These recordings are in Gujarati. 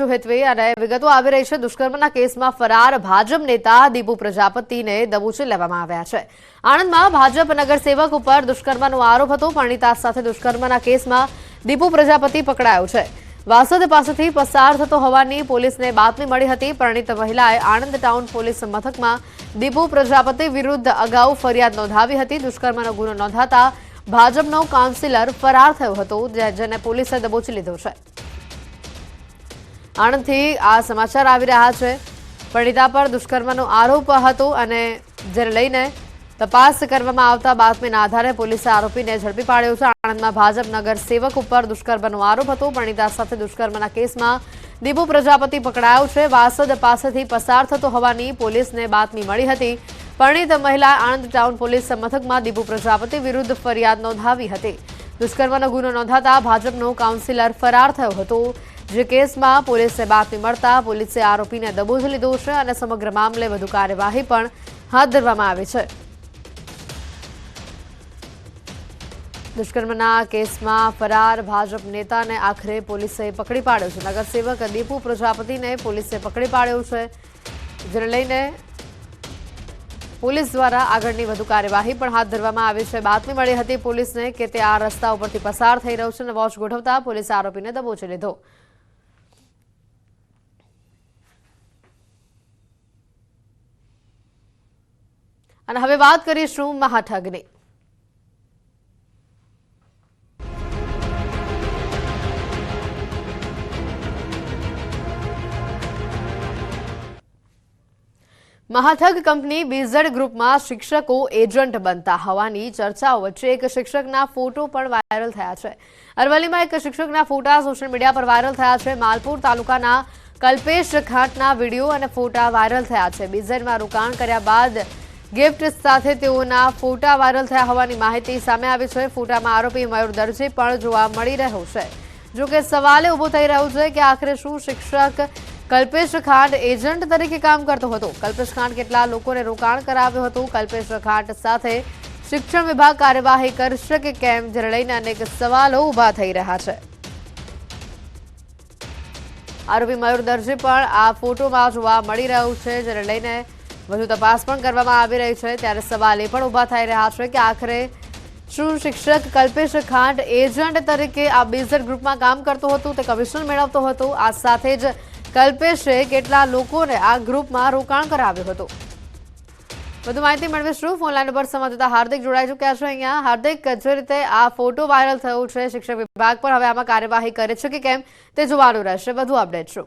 વિગતો આવી રહી છે, દુષ્કર્મના કેસમાં ફરાર ભાજપ નેતા દીપુ પ્રજાપતિને દબોચી લેવામાં આવ્યા છે. આણંદમાં ભાજપ નગરસેવક ઉપર દુષ્કર્મનો આરોપ હતો. પરિણીતા સાથે દુષ્કર્મના કેસમાં દીપુ પ્રજાપતિ પકડાયો છે. વાસદ પાસેથી પસાર થતો હોવાની પોલીસને બાતમી મળી હતી. પરિણીત મહિલાએ આણંદ ટાઉન પોલીસ મથકમાં દીપુ પ્રજાપતિ વિરુદ્ધ અગાઉ ફરિયાદ નોંધાવી હતી. દુષ્કર્મનો ગુનો નોંધાતા ભાજપનો કાઉન્સિલર ફરાર થયો હતો જેને પોલીસે દબોચી લીધો છે. આણંદથી આ સમાચાર આવી રહ્યા છે. પરિણીતા પર દુષ્કર્મનો આરોપ હતો અને જેને લઈને તપાસ કરવામાં આવતા બાતમીના આધારે પોલીસે આરોપીને ઝડપી પાડ્યો છે. આણંદમાં ભાજપ નગર સેવક ઉપર દુષ્કર્મનો આરોપ હતો. પરિણીતા સાથે દુષ્કર્મના કેસમાં દીપુ પ્રજાપતિ પકડાયો છે. વાસદ પાસેથી પસાર થતો હોવાની પોલીસને બાતમી મળી હતી. પરિણીત મહિલા આણંદ ટાઉન પોલીસ મથકમાં દીપુ પ્રજાપતિ વિરુદ્ધ ફરિયાદ નોંધાવી હતી. દુષ્કર્મનો ગુનો નોંધાતા ભાજપનો કાઉન્સિલર ફરાર થયો હતો. જે કેસમાં પોલીસે બાતમી મળતા પોલીસે આરોપીને દબોચી લીધો છે અને સમગ્ર મામલે વધુ કાર્યવાહી પણ હાથ ધરવામાં આવી છે. દુષ્કર્મના કેસમાં ફરાર ભાજપ નેતાને આખરે પોલીસે પકડી પાડ્યો છે. નગરસેવક દીપુ પ્રજાપતિને પોલીસે પકડી પાડ્યો છે, જેને લઈને પોલીસ દ્વારા આગળની વધુ કાર્યવાહી પણ હાથ ધરવામાં આવી છે. બાતમી મળી હતી પોલીસને કે તે આ રસ્તા ઉપરથી પસાર થઈ રહ્યો છે અને વોચ ગોઠવતા પોલીસે આરોપીને દબોચી લીધો. અને હવે વાત કરીશું મહાઠગની. મહાથગ કંપની બીઝડ ગ્રુપમાં શિક્ષકો એજન્ટ બનતા હોવાની ચર્ચાઓ વચ્ચે એક શિક્ષકના ફોટો પણ વાયરલ થયા છે. અરવલ્લીમાં એક શિક્ષકના ફોટા સોશિયલ મીડિયા પર વાયરલ થયા છે. માલપુર તાલુકાના કલ્પેશ ખાંટના વીડિયો અને ફોટા વાયરલ થયા છે. બીઝડમાં રોકાણ કર્યા બાદ ગિફ્ટ સાથે તેઓના ફોટા વાયરલ થયા હોવાની માહિતી સામે આવી છે. ફોટામાં આરોપી મયુર દરજી પણ જોવા મળી રહ્યો છે. જોકે સવાલે ઊભો થઈ રહ્યો છે કે આખરે શું શિક્ષક કલ્પેશ ખાંડ એજન્ટ તરીકે કામ કરતો હતો. કલ્પેશ ખાંડ કેટલા લોકોને રોકાણ કરાવ્યું હતું? કલ્પેશ ખાંડ સાથે શિક્ષણ વિભાગ કાર્યવાહી કરશે કે કેમ? જેને લઈને અનેક સવાલો ઊભા થઈ રહ્યા છે. આરોપી મયુર દરજી પણ આ ફોટોમાં જોવા મળી રહ્યું છે, જેને લઈને વધુ તપાસ પણ કરવામાં આવી રહી છે. ત્યારે સવાલ એ પણ ઊભા થઈ રહ્યા છે કે આખરે શું શિક્ષક કલ્પેશ ખાંડ એજન્ટ તરીકે આ બેઝર ગ્રુપમાં કામ કરતો હતો? તે કમિશન મેળવતો હતો. આ સાથે જ કલ્પેશે કેટલા લોકોને આ ગ્રુપમાં રોકાણ કરાવ્યું હતું. વધુ માહિતી મેળવીશું ફોન લાઈન ઉપર સંવાદદાતા હાર્દિક જોડાઈ ચૂક્યા છે અહીંયા. હાર્દિક, જે રીતે આ ફોટો વાયરલ થયો છે શિક્ષણ વિભાગ પણ હવે આમાં કાર્યવાહી કરે છે કે કેમ તે જોવાનું રહેશે. વધુ અપડેટ શું?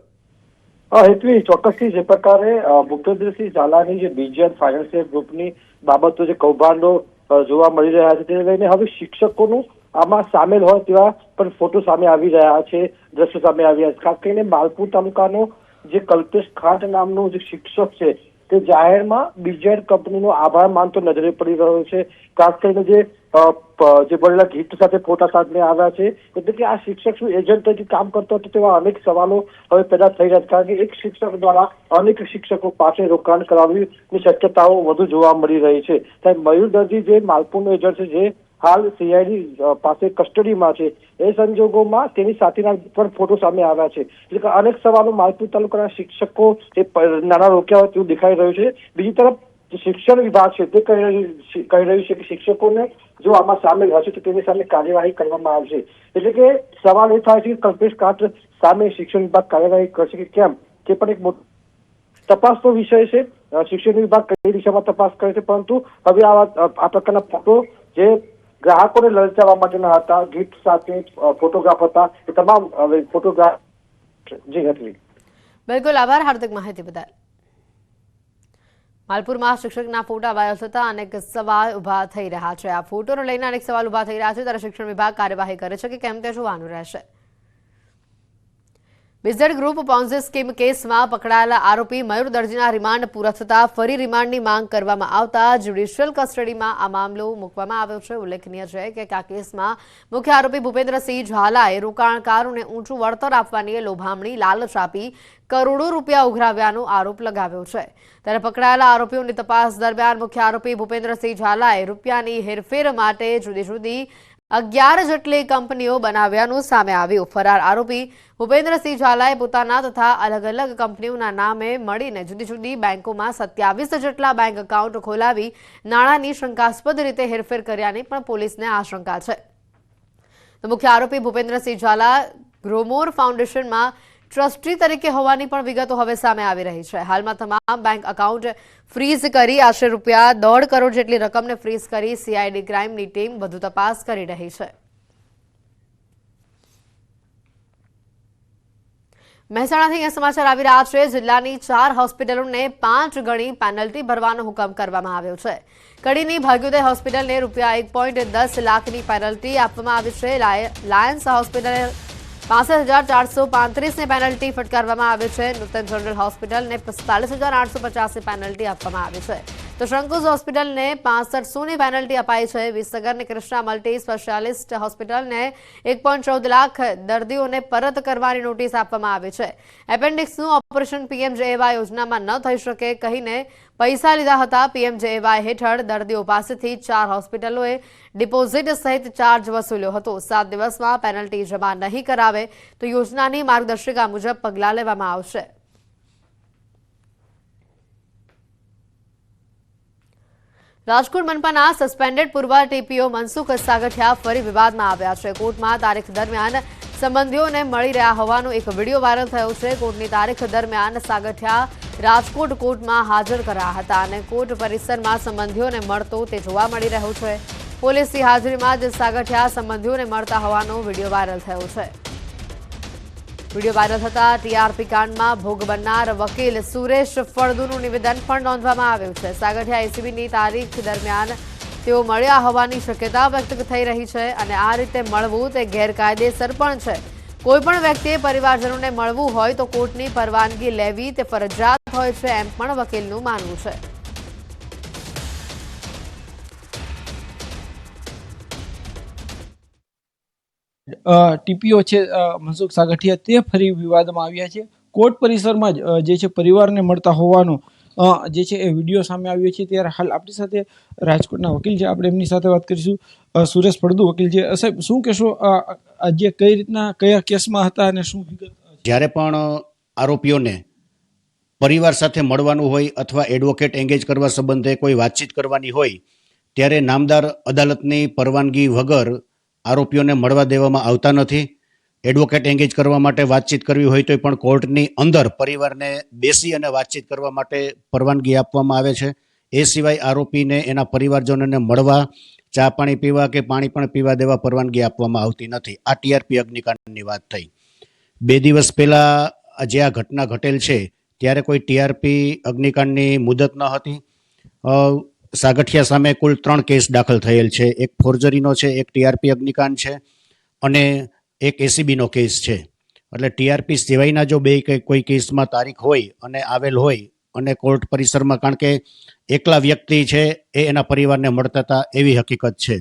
હેતવી, ચોક્કસથી જે પ્રકારે ભૂપેન્દ્રસિંહ ઝાલાની જે બીજીઆર ફાઇનાન્સિયલ ગ્રુપની બાબતો જે કૌભાંડો જોવા મળી રહ્યા છે, તેને લઈને હવે શિક્ષકોનું આમાં સામેલ હોય તેવા પણ ફોટો સામે આવી રહ્યા છે, દ્રશ્યો સામે આવી રહ્યા છે. ખાસ કરીને માલપુર તાલુકાનો જે કલ્પેશ ખાંટ નામનો જે શિક્ષક છે, તે જાહેરમાં બીજેડ કંપનીનો આભાર માનતો નજરે પડી રહ્યો છે. ખાસ કરીને જે જે બનેલા ગીત સાથે ફોટા સાધને આવ્યા છે, એટલે કે આ શિક્ષક શું એજન્ટ તરીકે કામ કરતો હતો તેવા અનેક સવાલો હવે પેદા થઈ રહ્યા છે. કારણ કે એક શિક્ષક દ્વારા અનેક શિક્ષકો પાસે રોકાણ કરાવ્યું શક્યતાઓ વધુ જોવા મળી રહી છે. ત્યારે મયુર દરજી જે માલપુરનો એજન્ટ છે, જે હાલ સીઆઈડી પાસે કસ્ટડીમાં છે. એ સંજોગોમાં તેની સાથેના પણ ફોટો સામે આવ્યા છે. એટલે કે અનેક સવાલો માલપુર તાલુકાના શિક્ષકો, એ નાણાં રોક્યા હોય તેવું દેખાઈ રહ્યું છે. બીજી તરફ શિક્ષણ વિભાગ છે, તે કહી રહ્યું કહી રહ્યું છે કે શિક્ષકોને જો આમાં સામેલ હશે, તો તેની સામે કાર્યવાહી કરવામાં આવશે. એટલે કે સવાલ એ થાય છે કે કલ્પેશ કાંત સામે શિક્ષણ વિભાગ કાર્યવાહી કરશે કે કેમ? તે પણ એક મોટો તપાસનો વિષય છે. શિક્ષણ વિભાગ કઈ દિશામાં તપાસ કરે છે, પરંતુ હવે આવા આ પ્રકારના ફોટો જે ગ્રાહકોને લલચાવવા માટેના હતા ગિફ્ટ સાથે ફોટોગ્રાફ હતા. એ તમામ ફોટોગ્રાફ જી હતી. બિલકુલ આભાર, હાર્દિક માહિતી બદલ. માલપુરમાં શિક્ષકના ફોટા વાયરલ થતા અનેક સવાલ ઊભા થઈ રહ્યા છે. આ ફોટોને લઈને અનેક સવાલ ઊભા થઈ રહ્યા છે. ત્યારે શિક્ષણ વિભાગ કાર્યવાહી કરે છે કે કેમ તે જોવાનું રહેશે. બિઝનેસ ગ્રુપ પોન્ઝી સ્કીમ કેસમાં પકડાયેલા આરોપી મયુર દરજીના રિમાન્ડ પૂરા થતા ફરી રિમાન્ડની માંગ કરવામાં આવતા જ્યુડિશિયલ કસ્ટડીમાં આ મામલો મૂકવામાં આવ્યો છે. ઉલ્લેખનીય છે કે આ કેસમાં મુખ્ય આરોપી ભૂપેન્દ્રસિંહ ઝાલાએ રોકાણકારોને ઊંચું વળતર આપવાની લોભામણી લાલચ આપી કરોડો રૂપિયા ઉઘરાવ્યાનો આરોપ લગાવ્યો છે. ત્યારે પકડાયેલા આરોપીઓની તપાસ દરમિયાન મુખ્ય આરોપી ભૂપેન્દ્રસિંહ ઝાલાએ રૂપિયાની હેરફેર માટે જુદી જુદી અગિયાર જેટલી કંપનીઓ બનાવ્યાનું સામે આવ્યું. ફરાર આરોપી ભૂપેન્દ્રસિંહ ઝાલાએ પોતાના તથા અલગ અલગ કંપનીઓના નામે મળીને જુદી જુદી બેંકોમાં સત્યાવીસ જેટલા બેંક એકાઉન્ટ ખોલાવી નાણાંની શંકાસ્પદ રીતે હેરફેર કર્યાની પણ પોલીસને આશંકા છે. તો મુખ્ય આરોપી ભૂપેન્દ્રસિંહ ઝાલા ગ્રોમોર ફાઉન્ડેશનમાં ટ્રસ્ટી તરીકે હોવાની પણ વિગતો હવે સામે આવી રહી છે. હાલમાં તમામ બેંક એકાઉન્ટ ફ્રીઝ કરી આશરે રૂપિયા દોઢ કરોડ જેટલી રકમને ફ્રીઝ કરી સીઆઈડી ક્રાઇમની ટીમ વધુ તપાસ કરી રહી છે. મહેસાણાથી અહીંયા સમાચાર આવી રહ્યા છે. જિલ્લાની ચાર હોસ્પિટલોને પાંચ ગણી પેનલ્ટી ભરવાનો હુકમ કરવામાં આવ્યો છે. કડીની ભાગ્યોદય હોસ્પિટલને રૂપિયા એક પોઈન્ટ દસ લાખની પેનલ્ટી આપવામાં આવી છે. લાયન્સ હોસ્પિટલે પાસઠ હજાર ચારસો પાંત્રીસની પેનલ્ટી ફટકારવામાં આવી છે. નૂતન જનરલ હોસ્પિટલને પિસ્તાલીસ હજાર આઠસો પચાસની પેનલ્ટી આપવામાં આવી છે. તો શંકુશ હોસ્પિટલને પાસઠસોની પેનલ્ટી અપાઈ છે. વિસનગરની કૃષ્ણા મલ્ટી સ્પેશિયાલિસ્ટ હોસ્પિટલને એક લાખ દર્દીઓને પરત કરવાની નોટિસ આપવામાં આવી છે. એપેન્ડિક્સનું ઓપરેશન પીએમજેએવાય યોજનામાં ન થઈ શકે કહીને પૈસા લીધા હતા. પીએમજેએવાય હેઠળ દર્દીઓ પાસેથી ચાર હોસ્પિટલોએ ડિપોઝિટ સહિત ચાર્જ વસૂલ્યો હતો. સાત દિવસમાં પેનલ્ટી જમા નહીં કરાવે તો યોજનાની માર્ગદર્શિકા મુજબ પગલાં લેવામાં આવશે. રાજકોટ મનપાના સસ્પેન્ડેડ પૂર્વ ટીપીઓ મનસુખ સાગઠિયા ફરી વિવાદમાં આવ્યા છે. કોર્ટમાં તારીખ દરમિયાન સંબંધીઓને મળી રહ્યા હોવાનો એક વીડિયો વાયરલ થયો છે. કોર્ટની તારીખ દરમિયાન સાગઠિયા રાજકોટ કોર્ટમાં હાજર કરાયા હતા અને કોર્ટ પરિસરમાં સંબંધીઓને મળતો તે જોવા મળી રહ્યો છે. પોલીસની હાજરીમાં જ સાગઠિયા સંબંધીઓને મળતા હોવાનો વીડિયો વાયરલ થયો છે. વીડિયો વાયરલ થતા ટીઆરપી કાંડમાં ભોગ બનનાર વકીલ સુરેશ ફળદુનું નિવેદન પણ નોંધવામાં આવ્યું છે. સાગઠિયા એસીબીની તારીખ દરમિયાન તેઓ મળ્યા હોવાની શક્યતા વ્યક્ત થઈ રહી છે અને આ રીતે મળવું તે ગેરકાયદેસર પણ છે. કોઈપણ વ્યક્તિએ પરિવારજનોને મળવું હોય તો કોર્ટની પરવાનગી લેવી તે ફરજિયાત હોય છે એમ પણ વકીલનું માનવું છે. ટીપીઓ છે મનસુખ સાગઠિયા તે ફરી વિવાદમાં આવ્યા છે. કોર્ટ પરિસરમાં જ જે છે પરિવારને મળતા હોવાનો જે છે એ વીડિયો સામે આવ્યો છે. ત્યારે હાલ આપણી સાથે રાજકોટના વકીલ છે. આપણે એમની સાથે વાત કરીશું. સુરેશ ફળદુ વકીલ છે. સાહેબ, શું કહેશો? આજે કઈ રીતના, કયા કેસમાં હતા અને શું જ્યારે પણ આરોપીઓને પરિવાર સાથે મળવાનું હોય અથવા એડવોકેટ એંગેજ કરવા સંબંધે કોઈ વાતચીત કરવાની હોય, ત્યારે નામદાર અદાલતની પરવાનગી વગર આરોપીઓને મળવા દેવામાં આવતા નથી. એડવોકેટ એંગેજ કરવા માટે વાતચીત કરવી હોય તો પણ કોર્ટની અંદર પરિવારને બેસી અને વાતચીત કરવા માટે પરવાનગી આપવામાં આવે છે. એ સિવાય આરોપીને એના પરિવારજનોને મળવા, ચા પાણી પીવા કે પાણી પણ પીવા દેવા પરવાનગી આપવામાં આવતી નથી. આ ટીઆરપી અગ્નિકાંડની વાત થઈ. બે દિવસ પહેલા જે આ ઘટના ઘટેલ છે, ત્યારે કોઈ ટીઆરપી અગ્નિકાંડની મુદત ન હતી. સાગઠિયા સામે કુલ ત્રણ કેસ દાખલ થયેલ છે. એક ફોર્જરીનો છે, એક ટીઆરપી અગ્નિકાંડ છે અને એક એસીબીનો કેસ છે. એટલે ટીઆરપી સિવાયના જો બે કંઈ કેસમાં તારીખ હોય અને આવેલ હોય અને કોર્ટ પરિસરમાં કારણ કે એકલા વ્યક્તિ છે એ એના પરિવારને મળતા હતા એવી હકીકત છે.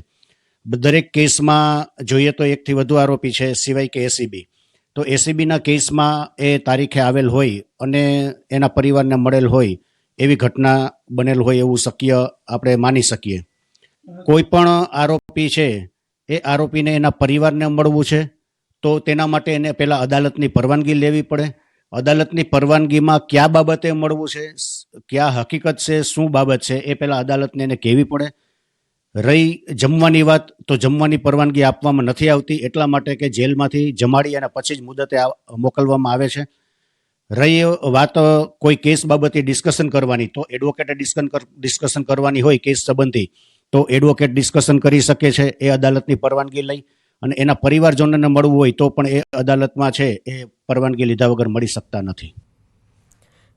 દરેક કેસમાં જોઈએ તો એકથી વધુ આરોપી છે સિવાય કે એસીબી. તો એસીબીના કેસમાં એ તારીખે આવેલ હોય અને એના પરિવારને મળેલ હોય એવી ઘટના બનેલ હોય એવું શક્ય આપણે માની શકીએ. કોઈ પણ આરોપી છે, એ આરોપીને એના પરિવારને મળવું છે, તો તેના માટે એને પહેલાં અદાલતની પરવાનગી લેવી પડે. અદાલતની પરવાનગીમાં કયા બાબતે મળવું છે, કયા હકીકત છે, શું બાબત છે, એ પહેલાં અદાલતને એને કહેવી પડે. રહી જમવાની વાત તો જમવાની પરવાનગી આપવામાં નથી આવતી, એટલા માટે કે જેલમાંથી જમાડી અને પછી જ મુદતે મોકલવામાં આવે છે. રહી વાત કોઈ કેસ બાબતે ડિસ્કશન કરવાની, તો એડવોકેટે ડિસ્કશન ડિસ્કશન કરવાની હોય કેસ સંબંધી, તો એડવોકેટ ડિસ્કશન કરી શકે છે, એ અદાલતની પરવાનગી લઈ અને એના પરિવારજનોને મળવું હોય તો પણ એ અદાલતમાં છે, એ પરવાનગી લીધા વગર મળી શકતા નથી.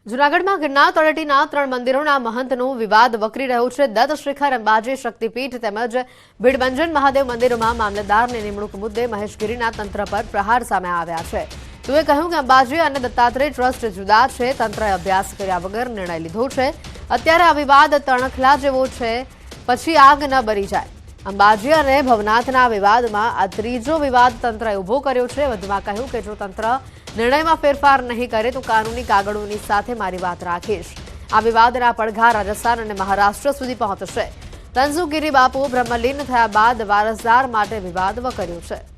જૂનાગઢમાં ગિરનાર તળેટીના ત્રણ મંદિરોના મહંતનો વિવાદ વકરી રહ્યો છે. દત્ત શિખર અંબાજી, શક્તિપીઠ તેમજ ભીડભંજન મહાદેવ મંદિરોમાં મામલતદારની નિમણૂક મુદ્દે મહેશગીરીના તંત્ર પર પ્રહાર સામે આવ્યા છે. તેઓએ કહ્યું કે અંબાજી અને દત્તાત્રેય ટ્રસ્ટ જુદા છે. તંત્રએ અભ્યાસ કર્યા વગર નિર્ણય લીધો છે. અત્યારે આ વિવાદ તણખલા જેવો છે. પછી આગ ન બરી જાય. અંબાજી અને ભવનાથના વિવાદમાં આ ત્રીજો વિવાદ તંત્રએ ઊભો કર્યો છે. વધુમાં કહ્યું કે જો તંત્ર નિર્ણયમાં ફેરફાર નહીં કરે, તો કાનૂની કાગળોની સાથે મારી વાત રાખીશ. આ વિવાદના પડઘા રાજસ્થાન અને મહારાષ્ટ્ર સુધી પહોંચશે. તંઝુગીરી બાપુ બ્રહ્મલીન થયા બાદ વારસદાર માટે વિવાદ વકર્યો છે.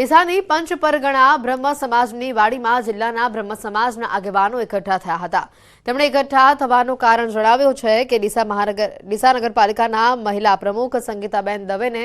ડીસાની પંચ પરગણા બ્રહ્મ સમાજની વાડીમાં જિલ્લાના બ્રહ્મ સમાજના આગેવાનો એકઠા થયા હતા. તેમણે એકઠા થવાનું કારણ જણાવ્યું છે કે ડીસા મહાનગર ડીસા નગરપાલિકાના મહિલા પ્રમુખ સંગીતાબેન દવેને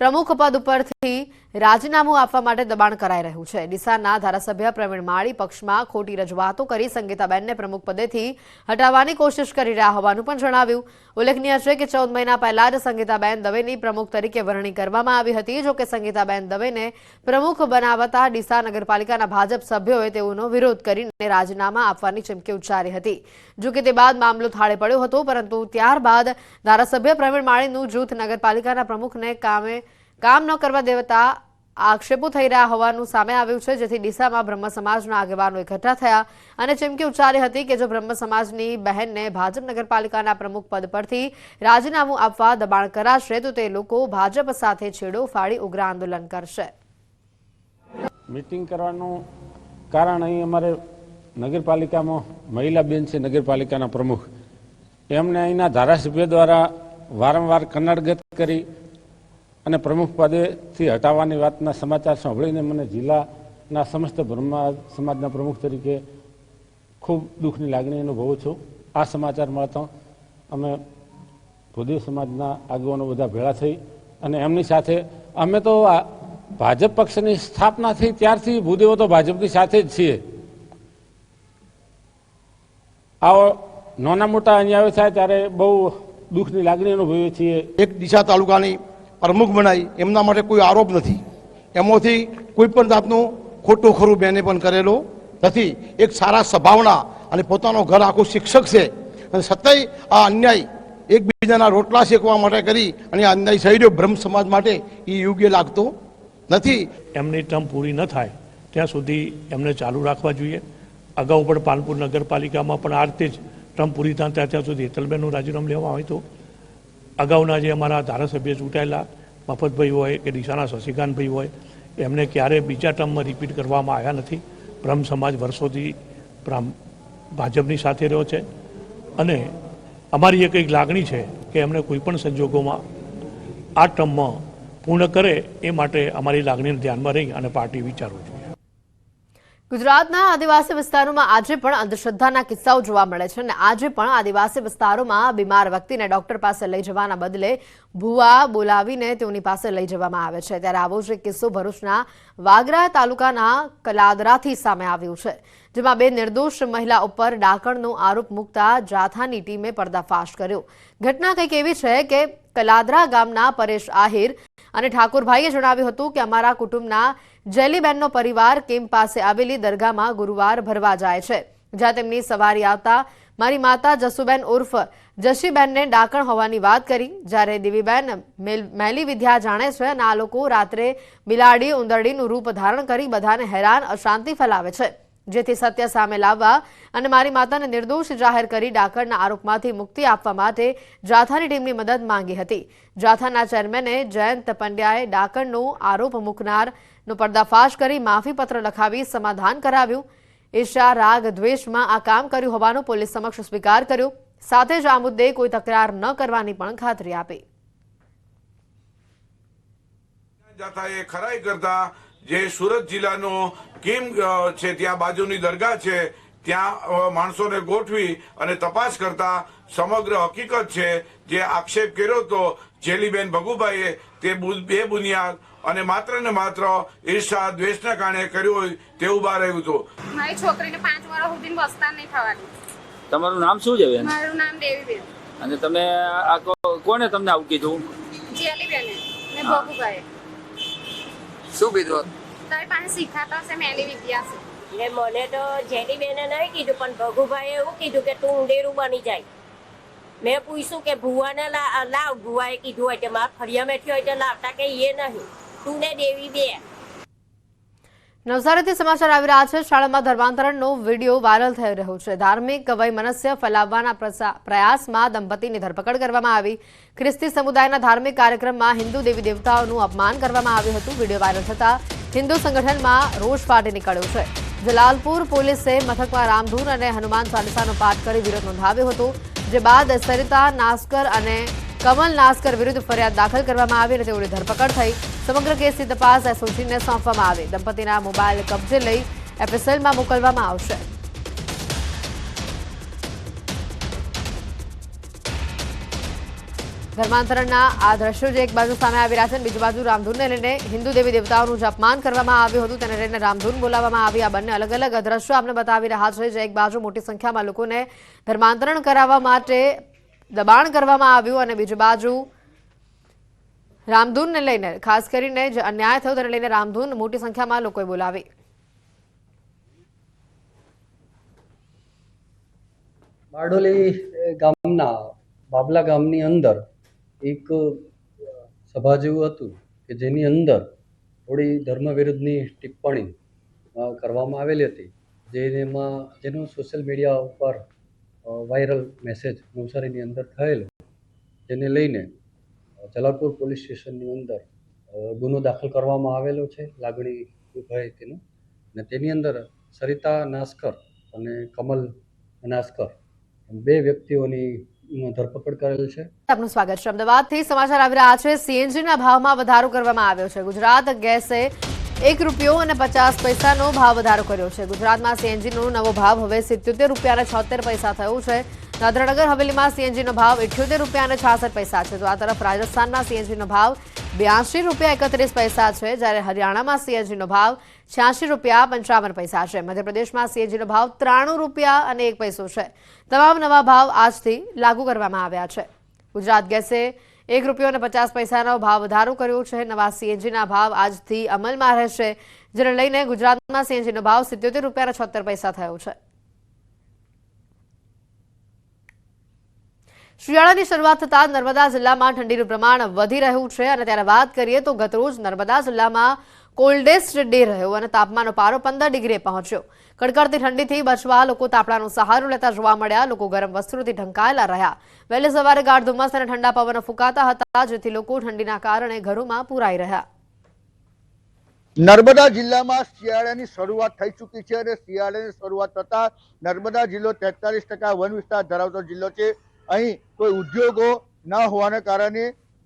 પ્રમુખ પદ ઉપરથી રાજીનામું આપવા માટે દબાણ કરાઈ રહ્યું છે. ડીસાના ધારાસભ્ય પ્રવીણ માળી પક્ષમાં ખોટી રજૂઆતો કરી સંગીતાબેનને પ્રમુખ પદેથી હટાવવાની કોશિશ કરી રહ્યા હોવાનું પણ જણાવ્યું. ઉલ્લેખનીય છે કે ચૌદ મહિના પહેલા જ સંગીતાબેન દવેની પ્રમુખ તરીકે વરણી કરવામાં આવી હતી. જો કે સંગીતાબેન દવેને પ્રમુખ બનાવતા ડીસા નગરપાલિકાના ભાજપ સભ્યોએ તેઓનો વિરોધ કરીને રાજીનામા આપવાની ચીમકી ઉચ્ચારી હતી. જો કે તે બાદ મામલો થાળે પડ્યો હતો, પરંતુ ત્યારબાદ ધારાસભ્ય પ્રવીણ માળીનું જૂથ નગરપાલિકાના પ્રમુખને કામે કામ ન કરવા દેવતા આક્ષેપો થઈ રહ્યા હોવાનું સામે આવ્યું છે, જેથી ડીસામાં બ્રહ્મ સમાજના આગેવાનો એકઠા થયા અને ચીમકી ઉચ્ચારી હતી કે જો બ્રહ્મ સમાજની બહેનને ભાજપ નગરપાલિકાના પ્રમુખ પદ પરથી રાજીનામું આપવા દબાણ કરાશે, તો તે લોકો ભાજપ સાથે છેડો ફાડી ઉગ્ર આંદોલન કરશે. મિટિંગ કરવાનું કારણ અહીં અમારે નગરપાલિકામાં મહિલા બેન છે, નગરપાલિકાના પ્રમુખ. એમને અહીંના ધારાસભ્ય દ્વારા વારંવાર કન્નડગત કરી અને પ્રમુખ પદેથી હટાવવાની વાતના સમાચાર સાંભળીને મને જિલ્લાના સમસ્ત બ્રહ્મા સમાજના પ્રમુખ તરીકે ખૂબ દુઃખની લાગણી અનુભવું છું. આ સમાચાર મળતા અમે ભૂદેવ સમાજના આગેવાનો બધા ભેળા થઈ અને એમની સાથે અમે તો ભાજપ પક્ષની સ્થાપના થઈ ત્યારથી ભૂદેવો તો ભાજપની સાથે જ છીએ. આવો નાના મોટા અન્યાયો થાય ત્યારે બહુ દુઃખની લાગણી અનુભવીએ છીએ. એક દિશા તાલુકાની પ્રમુખ બનાવી એમના માટે કોઈ આરોપ નથી. એમાંથી કોઈ પણ જાતનું ખોટું ખરું બેને પણ કરેલો નથી. એક સારા સ્વભાવના અને પોતાનો ઘર આખું શિક્ષક છે. અને છતાંય આ અન્યાય એકબીજાના રોટલા શેકવા માટે કરી અને અન્યાય થઈ બ્રહ્મ સમાજ માટે એ યોગ્ય લાગતો નથી. એમની ટર્મ પૂરી ન થાય, ત્યાં સુધી એમને ચાલુ રાખવા જોઈએ. અગાઉ પણ પાલપુર નગરપાલિકામાં પણ આ રીતે જ ટર્મ પૂરી થાય ત્યાં ત્યાં સુધી હેતલબેનનું રાજીનામું લેવામાં આવ્યું હતું. અગાઉના જે અમારા ધારાસભ્ય ચૂંટાયેલા, મફતભાઈ હોય કે દિશાના શશિકાંતભાઈ હોય, એમને ક્યારે બીજા ટર્મમાં રિપીટ કરવામાં આવ્યા નથી. બ્રહ્મ સમાજ વર્ષોથી ભાજપની સાથે રહ્યો છે. અને અમારી એક એક લાગણી છે કે એમને કોઈપણ સંજોગોમાં આ ટર્મમાં પૂર્ણ કરે એ માટે અમારી લાગણીને ધ્યાનમાં રહી અને પાર્ટી વિચારવું જોઈએ. ગુજરાતના આદિવાસી વિસ્તારોમાં આજે પણ અંધશ્રદ્ધાના કિસ્સાઓ જોવા મળે છે અને આજે પણ આદિવાસી વિસ્તારોમાં બીમાર વ્યક્તિને ડોક્ટર પાસે લઈ જવાના બદલે ભૂવા બોલાવીને તેઓની પાસે લઈ જવામાં આવે છે. ત્યારે આવો જ એક કિસ્સો ભરૂચના વાગરા તાલુકાના કલાદરાથી સામે આવ્યું છે, જેમાં બે નિર્દોષ મહિલા ઉપર ડાકણનો આરોપ મૂકતા જાથાની ટીમે પર્દાફાશ કર્યો. ઘટના કંઈક એવી છે કે કલાદરા ગામના પરેશ આહિર અને ઠાકોરભાઈએ જણાવ્યું હતું કે અમારા કુટુંબના જેલીબેનનો પરિવાર કેમ્પ પાસે આવેલી દરગાહમાં ગુરુવાર ભરવા જાય છે. જ્યાં તેમની સવારી આવતા મારી માતા જસુબેન ઉર્ફ જશીબેનને ડાકણ હોવાની વાત કરી, જ્યારે દેવીબેન મેલી વિદ્યા જાણે છે અને આ લોકો રાત્રે બિલાડી, ઉંદરડીનું રૂપ ધારણ કરી બધાને હેરાન, અશાંતિ ફેલાવે છે. જેથી સત્ય સામે લાવવા અને મારી માતાને નિર્દોષ જાહેર કરી ડાકરના આરોપમાંથી મુક્તિ આપવા માટે જાથાની ટીમની મદદ માંગી હતી. જાથાના ચેરમેને જયંત પંડ્યાએ ડાકરનો આરોપ મૂકનારનો પર્દાફાશ કરી માફીપત્ર લખાવી સમાધાન કરાવ્યું. ઈર્ષા રાગ, દ્વેષમાં આ કામ કર્યું હોવાનું પોલીસ સમક્ષ સ્વીકાર કર્યો. સાથે જ આ મુદ્દે કોઈ તકરાર ન કરવાની પણ ખાતરી આપી. જાતા એ ખરાઈ કરતા જે સુરત જિલ્લાનો કિમ છે ત્યાં બાજુની દરગાહ છે ત્યાં માણસોને ગોઠવી અને તપાસ કરતા સમગ્ર હકીકત છે જે આક્ષેપ કર્યો હતો જેલીબેન ભગુભાઈએ તે બુ- બે બુનિયાદ અને માત્ર ને માત્ર ઈર્ષા દ્વેષના કારણે કર્યું હોય તેવું બહાર આવ્યું હતું. મારી છોકરીને પાંચ વર્ષ સુધી વસતા નહીં થવાની. તમારું નામ શું છે બેન? મારું નામ દેવીબેન. અને તમે આ કોને તમને આવું કીધું? જેલીબેને ને ભોગુભાઈ શું કીધું તારી પાસે શીખાતા હશે મેલી વિદ્યા છે એટલે મને તો જેની બેને નહીં કીધું પણ ભગુભાઈએ એવું કીધું કે તું ઊંડેરું બની જાય. મેં પૂછ્યું કે ભુવાને લા- લાવ ભુવાએ કીધું હોય કે મારા ફરિયા મેઠી હોય તો લાવતા કે એ નહીં? તું ને દેવી બે. નવસારીથી સમાચાર આવી રહ્યા છે. શાળામાં ધર્માંતરણનો વીડિયો વાયરલ થઈ રહ્યો છે. ધાર્મિક વૈમનસ્ય ફેલાવવાના પ્રયાસમાં દંપતીની ધરપકડ કરવામાં આવી. ખ્રિસ્તી સમુદાયના ધાર્મિક કાર્યક્રમમાં હિન્દુ દેવી દેવતાઓનું અપમાન કરવામાં આવ્યું હતું. વીડિયો વાયરલ થતા હિન્દુ સંગઠનમાં રોષ ફાટી નીકળ્યો છે. જલાલપુર પોલીસે મથકમાં રામધૂન અને હનુમાન ચાલીસાનો પાઠ કરી વિરોધ નોંધાવ્યો હતો, જે બાદ સરિતા નાસ્કર અને કમલ નાસ્કર વિરુદ્ધ ફરિયાદ દાખલ કરવામાં આવી અને તેઓની ધરપકડ થઈ. સમગ્ર કેસની તપાસ એસઓજીને સોંપવામાં આવી. દંપતીના મોબાઈલ કબજે લઈ એફએસએલમાં મોકલવામાં આવશે. ધર્માંતરણના આ દ્રશ્યો જે એક બાજુ સામે આવી રહ્યા છે બીજી બાજુ રામધૂનને લઈને હિન્દુ દેવી દેવતાઓનું જે અપમાન કરવામાં આવ્યું હતું, તેને લઈને રામધૂન બોલાવવામાં આવી. આ બંને અલગ અલગ દ્રશ્યો આપણે બતાવી રહ્યા છે જે એક બાજુ મોટી સંખ્યામાં લોકોને ધર્માંતરણ કરાવવા માટે દબાણ કરવામાં આવ્યું અને બીજી બાજુ રામધૂનને લઈને, ખાસ કરીને જે અન્યાય થયો તેને લઈને રામધૂન મોટી સંખ્યામાં લોકોએ બોલાવી. બારડોલી ગામના, બાબલા ગામની અંદર એક સભા જેવું હતું કે જેની અંદર થોડી ધર્મ વિરુદ્ધની ટિપ્પણી કરવામાં આવેલી હતી. જેમાં, જેનો સોશિયલ મીડિયા ઉપર વાયરલ મેસેજ નવસારીની અંદર થયેલો. જેને લઈને જલાલપુર પોલીસ સ્ટેશનની અંદર ગુનો દાખલ કરવામાં આવેલો છે, લાગણી ભય તેનું. અને તેની અંદર સરિતા નાસ્કર અને કમલ નાસ્કર બે વ્યક્તિઓની ધરપકડ કરેલ છે. આપનું સ્વાગત છે. અમદાવાદથી સમાચાર આવી રહ્યા છે. સીએનજીના ભાવમાં વધારો કરવામાં આવ્યો છે. ગુજરાત ગેસે એક રૂપિયો અને પચાસ પૈસાનો ભાવ વધારો કર્યો છે. ગુજરાતમાં સીએનજીનો નવો ભાવ હવે સિત્યોતેર રૂપિયા અને છોતેર પૈસા થયો છે. દાદરાનગર હવેલીમાં સીએનજીનો ભાવ ઇઠ્યોતેર રૂપિયા અને છાસઠ પૈસા છે. તો આ તરફ રાજસ્થાનમાં સીએનજીનો ભાવ બ્યાસી રૂપિયા એકત્રીસ પૈસા છે. જ્યારે હરિયાણામાં સીએનજીનો ભાવ છ્યાસી રૂપિયા પંચાવન પૈસા છે. મધ્યપ્રદેશમાં સીએનજીનો ભાવ ત્રાણું રૂપિયા અને એક પૈસો છે. તમામ નવા ભાવ આજથી લાગુ કરવામાં આવ્યા છે. ગુજરાત ગેસે એક રૂપિયો અને પચાસ પૈસાનો ભાવ વધારો કર્યો છે. નવા સીએનજીના ભાવ આજથી અમલમાં રહેશે, જેને લઈને ગુજરાતમાં સીએનજીનો ભાવ સિત્યોતેર રૂપિયા છોતેર પૈસા થયો છે. શિયાળાની શરૂઆત થતાં નર્મદા જિલ્લામાં ઠંડીનું પ્રમાણ વધી રહ્યું છે અને ત્યારે વાત કરીએ તો ગતરોજ નર્મદા જિલ્લામાં કોલ્ડેસ્ટ ડે રહ્યો અને તાપમાનનો પારો પંદર ડિગ્રીએ પહોંચ્યો. કડકડતી ઠંડીથી બચવા લોકો તાપણાનો સહારો લેતા જોવા મળ્યા. લોકો ગરમ વસ્ત્રોથી ઢંકાયેલા રહ્યા. વહેલી સવારે ગાઢ ધુમ્મસ અને ઠંડા પવનો ફૂંકાતા હતા, જેથી લોકો ઠંડીના કારણે ઘરોમાં પુરાઈ રહ્યા. નર્મદા જિલ્લામાં શિયાળાની શરૂઆત થઈ ચૂકી છે અને શિયાળાની શરૂઆત થતાં નર્મદા જિલ્લો તેતાલીસ ટકા વન વિસ્તાર ધરાવતો જિલ્લો છે. અહીં કોઈ ઉદ્યોગો ન હોવાને કારણે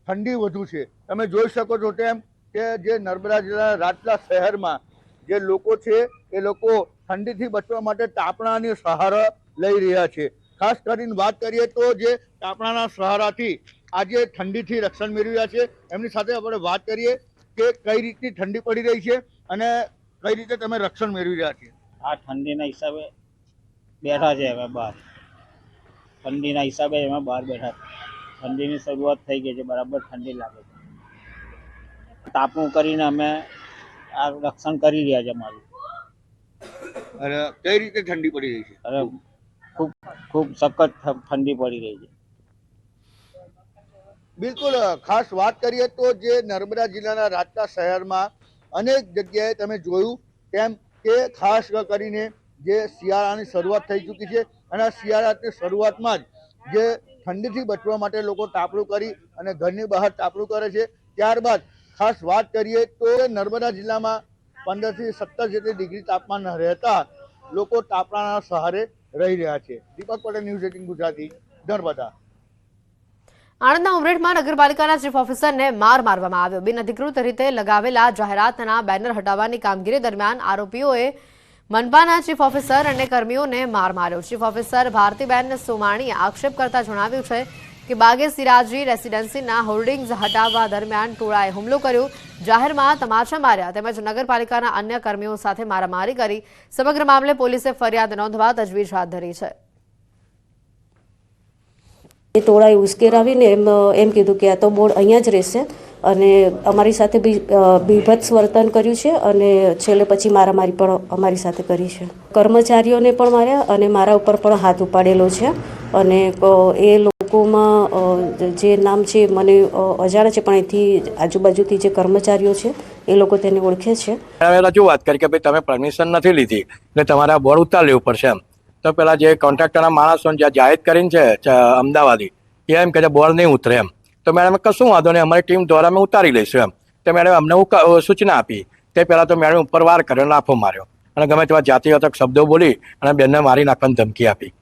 ઠંડી વધુ છે. તમે જોઈ શકો છો તેમ કે જે નર્મદા જિલ્લાના રાજલા શહેરમાં જે લોકો છે, એ લોકો ઠંડીથી બચવા માટે તાપણાની સહારો લઈ રહ્યા છે. ખાસ કરીને વાત કરીએ તો જે તાપણાના સહારાથી આજે ઠંડીથી રક્ષણ મેળવી રહ્યા છે. એમની સાથે આપણે વાત કરીએ કે કઈ રીતની ઠંડી પડી રહી છે અને કઈ રીતે તમે રક્ષણ મેળવી રહ્યા છે. આ ઠંડીના હિસાબે બેઠા છે હવે બહાર ઠંડીના હિસાબે એમાં બહાર બેઠા છે ઠંડીની શરૂઆત થઈ ગઈ છે બરાબર ઠંડી લાગે છે. તાપણું કરીને અમે આ રક્ષણ કરી રહ્યા છે અમારું. અને કઈ રીતે ઠંડી પડી રહી છે? અરે ખૂબ ખૂબ સખત ઠંડી પડી રહી છે. બિલકુલ ખાસ વાત કરીએ તો જે નર્મદા જિલ્લાના રાજકા શહેરમાં અનેક જગ્યાએ તમે જોયું તેમ કે ખાસ કરીને જે શિયાળાની શરૂઆત થઈ ચૂકી છે અને આ શિયાળાની શરૂઆતમાં જ જે ઠંડીથી બચવા માટે લોકો તાપણું કરી અને ઘરની બહાર તાપણું કરે છે. ત્યારબાદ ખાસ વાત કરીએ તો નર્મદા જિલ્લામાં પંદરથી સત્તર જેટલી ડિગ્રી તાપમાન રહેતા લોકો તાપણાના સહારે રહી રહ્યા છે. Deepak Patel news eighteen Gujarati, Narmada. આણંદના ઉમરેઠમાં નગરપાલિકાના ચીફ ઓફિસરને માર મારવામાં આવ્યો. બિનઅધિકૃત રીતે લગાવેલા જાહેરાતના બેનર હટાવવાની કામગીરી દરમિયાન આરોપીઓએ મનપાના ચીફ ઓફિસર અને કર્મીઓને માર માર્યો. ચીફ ઓફિસર ભારતીબેન સોમાણીએ આક્ષેપ કરતા જણાવ્યું છે કે બાગે સિરાજી રેસીડેન્સીના હોર્ડિંગ્સ હટાવવા દરમિયાન ટોળાએ હુમલો કર્યો. જાહેરમાં તમાચા માર્યા તેમજ નગરપાલિકાના અન્ય કર્મીઓ સાથે મારામારી કરી. સમગ્ર મામલે પોલીસે ફરિયાદ નોંધવા તજવીજ હાથ ધરી છે. એ ટોળાએ ઉશ્કેરાવીને એમ એમ કીધું કે આ તો બોર્ડ અહીંયા જ રહેશે. અને અમારી સાથે બીભત્સ વર્તન કર્યું છે અને છેલ્લે પછી મારામારી પણ અમારી સાથે કરી છે. કર્મચારીઓને પણ માર્યા અને મારા ઉપર પણ હાથ ઉપાડેલો છે અને એ લોકોમાં જે નામ છે મને અજાણ છે, પણ અહીંથી આજુબાજુથી જે કર્મચારીઓ છે, એ લોકો તેને ઓળખે છે. રજૂઆત કરી કે ભાઈ તમે પરમિશન નથી લીધી, એટલે તમારે બોર્ડ ઉતાર પડશે એમ. તો પેલા જે કોન્ટ્રાક્ટરના માણસો જ્યાં જાહેર કરીને છે અમદાવાદી, એ એમ કે બોર્ડ નહીં ઉતરે એમ. તો મેડમ કશું વાંધો નહીં. અમારી ટીમ દ્વારા અમે ઉતારી લઈશું એમ. તો મેડમ અમને સૂચના આપી. તે પહેલાં તો મેડમ ઉપર વાર કર્યો, લાફો માર્યો. અને ગમે તેવા જાતિવાચક શબ્દો બોલી અને બેનને મારી નાખવાની ધમકી આપી.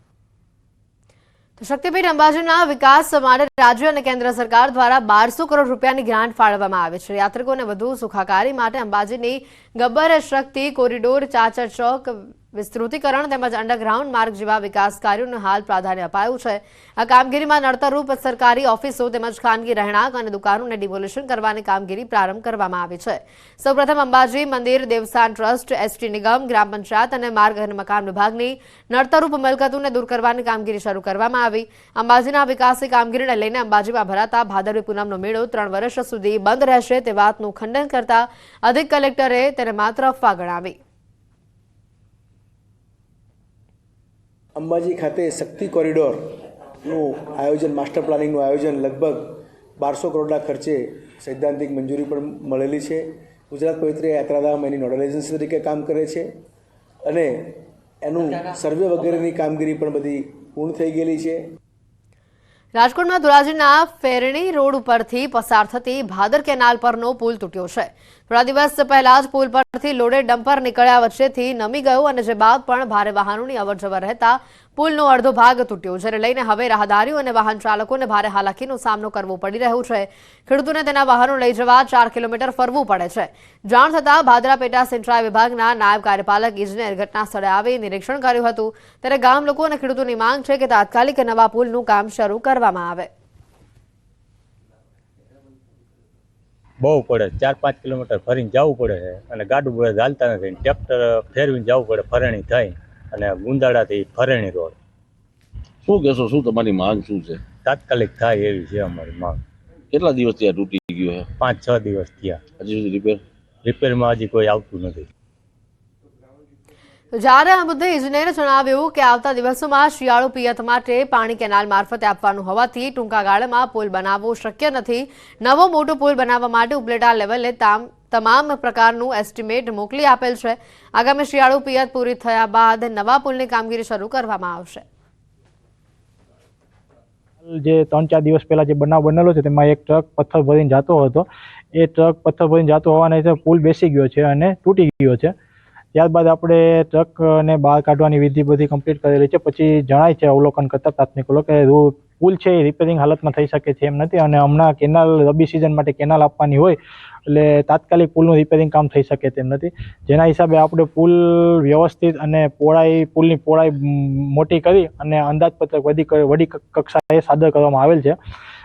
શક્તિપીઠ અંબાજીના વિકાસ માટે રાજ્ય અને કેન્દ્ર સરકાર દ્વારા બારસો કરોડ રૂપિયાની ગ્રાન્ટ ફાળવવામાં આવે છે. યાત્રિકોને વધુ સુખાકારી માટે અંબાજીની ગબ્બર શક્તિ કોરિડોર ચાચર ચોક વિસ્તૃતિકરણ તેમજ અંડરગ્રાઉન્ડ માર્ગ જેવા વિકાસ કાર્યોને હાલ પ્રાધાન્ય અપાયું છે. આ કામગીરીમાં નડતરરૂપ સરકારી ઓફિસો તેમજ ખાનગી રહેણાંક અને દુકાનોને ડિમોલિશન કરવાની કામગીરી પ્રારંભ કરવામાં આવી છે. સૌપ્રથમ અંબાજી મંદિર, દેવસ્થાન ટ્રસ્ટ એસટી નિગમ, ગ્રામ પંચાયત અને માર્ગ અને મકાન વિભાગની નડતરરૂપ મિલકતોને દૂર કરવાની કામગીરી શરૂ કરવામાં આવી. અંબાજીના વિકાસની કામગીરીને લઈને અંબાજીમાં ભરાતા ભાદરવી પૂનમનો મેળો ત્રણ વર્ષ સુધી બંધ રહેશે તે વાતનું ખંડન કરતા અધિક કલેક્ટરે તેને માત્ર અફવા ગણાવી. અંબાજી ખાતે શક્તિ કોરિડોરનું આયોજન, માસ્ટર પ્લાનિંગનું આયોજન લગભગ બારસો કરોડના ખર્ચે સૈદ્ધાંતિક મંજૂરી પણ મળેલી છે. ગુજરાત પવિત્ર યાત્રાધામ એની નોડલ એજન્સી તરીકે કામ કરે છે અને એનું સર્વે વગેરેની કામગીરી પણ બધી પૂર્ણ થઈ ગયેલી છે. રાજકોટમાં ધોરાજીના ફેરણી રોડ ઉપરથી પસાર થતી ભાદર કેનાલ પરનો પુલ તૂટ્યો છે. થોડા દિવસ પહેલા જ પુલ પરથી લોડેડ ડમ્પર નીકળ્યા વચ્ચેથી નમી ગયો અને જે બાદ પણ ભારે વાહનોની અવરજવર રહેતા પુલનો અડધો ભાગ તૂટ્યો. જેને લઈને હવે રાહદારીઓ અને વાહન ચાલકોને ભારે હાલાકીનો સામનો કરવો પડી રહ્યો છે. ખેડૂતોને તેના વાહનો લઈ જવા ચાર કિલોમીટર ફરવું પડે છે. જાણ થતાં ભાદરા પેટા સિંચાઈ વિભાગના નાયબ કાર્યપાલક ઇજનેર ઘટના સ્થળે આવી નિરીક્ષણ કર્યું હતું. ત્યારે ગામ લોકો અને ખેડૂતોની માંગ છે કે તાત્કાલિક નવા પુલનું કામ શરૂ કરવામાં આવે. બહુ પડે. ચાર પાંચ કિલોમીટર ફરીને જવું પડે છે અને ગાડું ચાલતા નથી. ટ્રેક્ટર ફેરવીને જવું પડે, ફરેણી થઈ અને ગુંદાળાથી ફરેણી રોડ. શું કહેશો? શું તમારી માંગ શું છે? તાત્કાલિક થાય એવી છે અમારી માંગ. કેટલા દિવસ ત્યાં તૂટી ગયું છે? પાંચ છ દિવસ થયા. હજી સુધી રિપેર રિપેરમાં હજી કોઈ આવતું નથી. તો જ્યારે આ મુદ્દે ઇજનેરે જણાવ્યું કે આવતા દિવસોમાં શિયાળુ પિયત માટે પાણી કેનાલ મારફતે આપવાનું હોવાથી ટૂંકા ગાળામાં પુલ બનાવવો શક્ય નથી. નવો મોટો પુલ બનાવવા માટે ઉપલેટા લેવલે તામ તમામ પ્રકારનું એસ્ટિમેટ મોકલી આપેલ છે. આગામી શિયાળુ પિયત પૂરી થયા બાદ નવા પુલની કામગીરી શરૂ કરવામાં આવશે. જે ત્રણ ચાર દિવસ પહેલા જે બનાવ બનેલો છે, તેમાં એક ટ્રક પથ્થર ભરીને જતો હતો. એ ટ્રક પથ્થર ભરીને જતો હોવાને છે પુલ બેસી ગયો છે અને તૂટી ગયો છે. ત્યારબાદ આપણે ટ્રકને બહાર કાઢવાની વિધિ બધી કમ્પ્લીટ કરેલી છે. પછી જણાય છે અવલોકન કરતા પ્રાથમિક લોકો કે પુલ છે એ રિપેરિંગ હાલતમાં થઈ શકે છે એમ નથી. અને હમણાં કેનાલ રબી સિઝન માટે કેનાલ આપવાની હોય એટલે તાત્કાલિક પુલનું રિપેરિંગ કામ થઈ શકે તેમ નથી. જેના હિસાબે આપણે પુલ વ્યવસ્થિત અને પહોળાઈ, પુલની પહોળાઈ મોટી કરી અને અંદાજપત્રક વધી વડી કક્ષાએ સાદર કરવામાં આવેલ છે.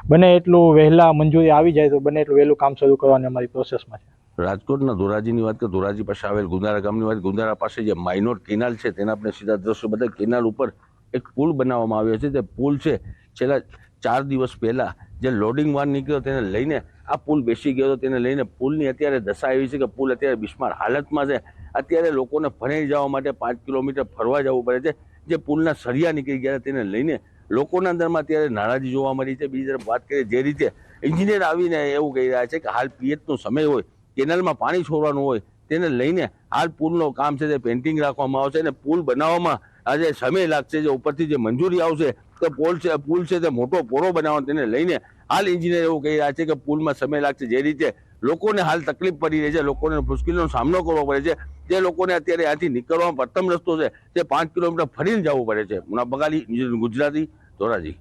બને એટલું વહેલા મંજૂરી આવી જાય તો બને એટલું વહેલું કામ શરૂ કરવાની અમારી પ્રોસેસમાં છે. રાજકોટના ધોરાજીની વાત કે ધોરાજી પાસે આવેલ ગુંદારા ગામની વાત, ગુંદારા પાસે જે માઇનોર કેનાલ છે તેના આપણે સીધા દ્રશ્યો બધા કેનાલ ઉપર એક પુલ બનાવવામાં આવ્યો છે. તે પુલ છે, છેલ્લા ચાર દિવસ પહેલા જે લોડિંગ વાન નીકળ્યો તેને લઈને આ પુલ બેસી ગયો હતો, તેને લઈને પુલની અત્યારે દશા એવી છે કે પુલ અત્યારે બિસ્માર હાલતમાં છે. અત્યારે લોકોને ભણાઈ જવા માટે પાંચ કિલોમીટર ફરવા જવું પડે છે. જે પુલના સળિયા નીકળી ગયા તેને લઈને લોકોના અંદરમાં અત્યારે નારાજી જોવા મળી છે. બીજી તરફ વાત કરીએ જે રીતે એન્જિનિયર આવીને એવું કહી રહ્યા છે કે હાલ પિયતનો સમય હોય, કેનાલમાં પાણી છોડવાનું હોય, તેને લઈને હાલ પુલનો કામ છે તે પેન્ટિંગ રાખવામાં આવશે અને પુલ બનાવવામાં આજે સમય લાગશે જે ઉપરથી જે મંજૂરી આવશે તો પુલ છે પુલ છે તે મોટો પોરો બનાવવાનો તેને લઈને હાલ એન્જિનિયર એવું કહી રહ્યા છે કે પુલમાં સમય લાગશે. જે રીતે લોકોને હાલ તકલીફ પડી રહી છે, લોકોને મુશ્કેલીનો સામનો કરવો પડે છે તે લોકોને અત્યારે ત્યાંથી નીકળવાનો પ્રથમ રસ્તો છે તે પાંચ કિલોમીટર ફરીને જવું પડે છે. મુના બગાડી ગુજરાતી ધોરાજી.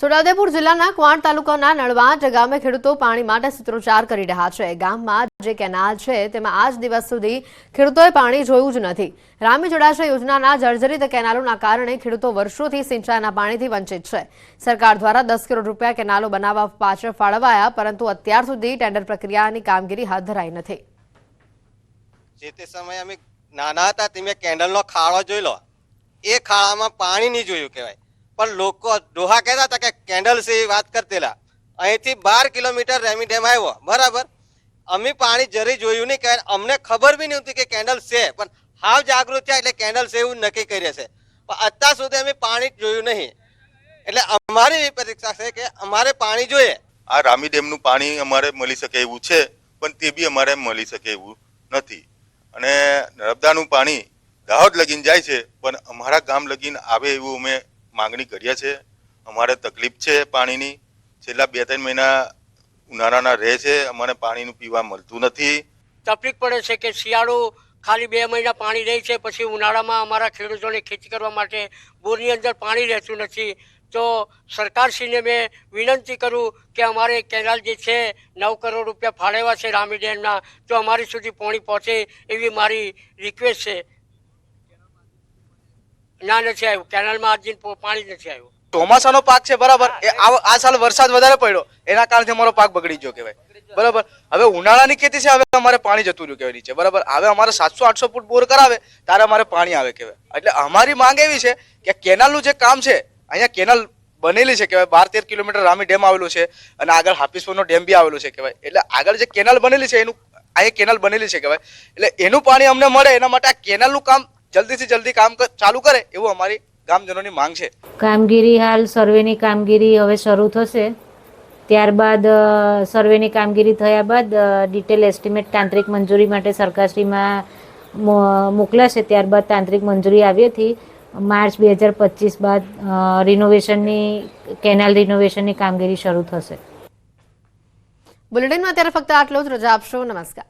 છોટાઉદેપુર જિલ્લાના ક્વાંટ તાલુકાના નળવાંટ ગામે ખેડૂતો પાણી માટે સૂત્રોચ્ચાર કરી રહ્યા છે. ગામમાં જે કેનાલ છે, તેમાં આજ દિવસ સુધી ખેડૂતોએ પાણી જોયું જ નથી. રામી જળાશય યોજનાના જર્જરિત કેનાલોના કારણે ખેડૂતો વર્ષોથી સિંચાઈના પાણીથી વંચિત છે. સરકાર દ્વારા દસ કરોડ રૂપિયા કેનાલો બનાવવા પાછળ ફાળવાયા, પરંતુ અત્યાર સુધી ટેન્ડર પ્રક્રિયાની કામગીરી હાથ ધરાઈ નથી. જે તે નાના હતા, તમે કેન્ડલનો ખાડો જોઈ લો એ ખાડામાં પાણી નહીં જોયું કહેવાય. પણ લોકો ડોહા કહેતા હતા કે કેન્ડલ છે એ વાત કરતેલા. અહીંથી બાર કિલોમીટર રેમી ડેમ આવ્યો. બરાબર? અમે પાણી જરી જોયું નહીં કે અમને ખબર બી નહોતી કે કેન્ડલ છે, પણ હાવ જાગૃત થયા એટલે કેન્ડલ છે એવું નક્કી કરીએ છે. પણ અત્યાર સુધી અમે પાણી જોયું નહીં. એટલે અમારી એવી પ્રતિક્ષા છે કે અમારે પાણી જોઈએ. આ રામી ડેમનું પાણી અમારે મળી શકે એવું છે, પણ તે બી અમારે મળી શકે એવું નથી. અને નર્મદાનું પાણી દાહોદ લગીન જાય છે, પણ અમારા ગામ લગીન આવે એવું અમે માંગણી કરીએ છે અમારે તકલીફ છે પાણીની. છેલ્લા બે ત્રણ મહિના ઉનાળાના રહે છે. અમારે પાણીનું પીવા મળતું નથી. તકલીફ પડે છે કે શિયાળો ખાલી બે મહિના પાણી રહે છે, પછી ઉનાળામાં અમારા ખેડૂતોને ખેતી કરવા માટે બોરની અંદર પાણી રહેતું નથી. તો સરકારશ્રીને મેં વિનંતી કરું કે અમારે કેનાલ જે છે, નવ કરોડ રૂપિયા ફાળવ્યા છે રામી ડેમના, તો અમારી સુધી પાણી પહોંચે એવી મારી રિક્વેસ્ટ છે. ના, નથી આવ્યું. કેનાલમાં આજ પાણી નથી આવ્યું. ચોમાસાનો પાક છે, બરાબર. એ આ સાલ વરસાદ વધારે પડ્યો. એના કારણે અમારો પાક બગડી ગયો કહેવાય. બરાબર. હવે ઉનાળાની ખેતી છે, હવે અમારે પાણી જતું રહ્યું કહેવાય નીચે. બરાબર. હવે અમારે સાતસો, આઠસો ફૂટ બોર કરાવે, ત્યારે અમારે પાણી આવે કહેવાય. એટલે અમારી માંગ એવી છે કે કેનાલનું જે કામ છે, અહીંયા કેનાલ બનેલી છે કહેવાય. બાર તેર કિલોમીટર રામી ડેમ આવેલું છે અને આગળ હાફિસપુરનો ડેમ બી આવેલો છે કહેવાય. એટલે આગળ જે કેનાલ બનેલી છે, એનું અહીંયા કેનાલ બનેલી છે કહેવાય. એટલે એનું પાણી અમને મળે, એના માટે આ કેનાલનું કામ જલ્દીથી જલ્દી કામ ચાલુ કરે એવું અમારી ગામજનોની માંગ છે. કામગીરી હાલ સર્વેની કામગીરી હવે શરૂ થશે. ત્યારબાદ સર્વેની કામગીરી થયા બાદ ડિટેલ એસ્ટિમેટ તાંત્રિક મંજૂરી માટે સરકારશ્રીમાં મોકલાશે. ત્યારબાદ તાંત્રિક મંજૂરી આવ્યાથી માર્ચ બે હજાર પચીસ બાદ અ, રિનોવેશનની કેનાલ રિનોવેશનની કામગીરી શરૂ થશે. બુલેટિનમાં અત્યારે ફક્ત આટલો જ. રજા આપશો. નમસ્કાર.